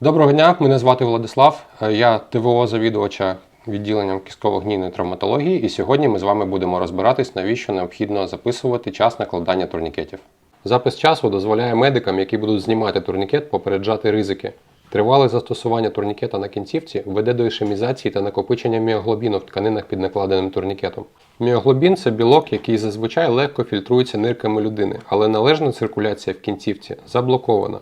Доброго дня, мене звати Владислав. Е, Я ТВО завідувача відділенням кістково-гнійної травматології, і сьогодні ми з вами будемо розбиратись, навіщо необхідно записувати час накладання турнікетів. Запис часу дозволяє медикам, які будуть знімати турнікет, попереджати ризики. Тривале застосування турнікета на кінцівці веде до ішемізації та накопичення міоглобіну в тканинах під накладеним турнікетом. Міоглобін це білок, який зазвичай легко фільтрується нирками людини, але належна циркуляція в кінцівці заблокована.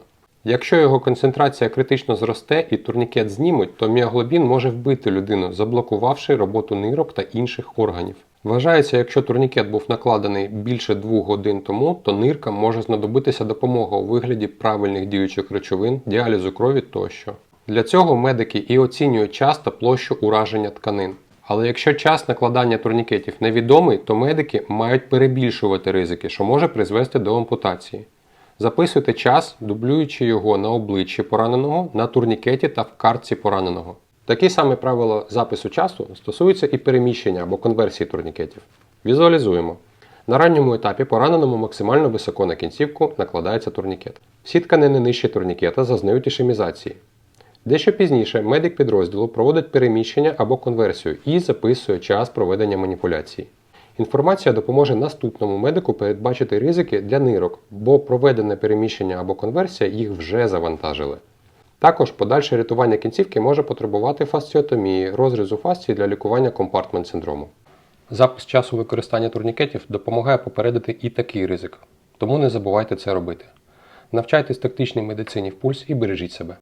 Якщо його концентрація критично зросте і турнікет знімуть, то міоглобін може вбити людину, заблокувавши роботу нирок та інших органів. Вважається, якщо турнікет був накладений більше двох годин тому, то ниркам може знадобитися допомога у вигляді правильних діючих речовин, діалізу крові тощо. Для цього медики і оцінюють час та площу ураження тканин. Але якщо час накладання турнікетів невідомий, то медики мають перебільшувати ризики, що може призвести до ампутації. Записуйте час, дублюючи його на обличчі пораненого, на турнікеті та в картці пораненого. Такі самі правила запису часу стосуються і переміщення або конверсії турнікетів. Візуалізуємо. На ранньому етапі пораненому максимально високо на кінцівку накладається турнікет. Всі тканини нижче турнікета зазнають ішемізації. Дещо пізніше медик підрозділу проводить переміщення або конверсію і записує час проведення маніпуляції. Інформація допоможе наступному медику передбачити ризики для нирок, бо проведене переміщення або конверсія їх вже завантажили. Також подальше рятування кінцівки може потребувати фасціотомії, розрізу фасції для лікування компартмент синдрому. Запис часу використання турнікетів допомагає попередити і такий ризик, тому не забувайте це робити. Навчайтесь тактичній медицині в пульс і бережіть себе.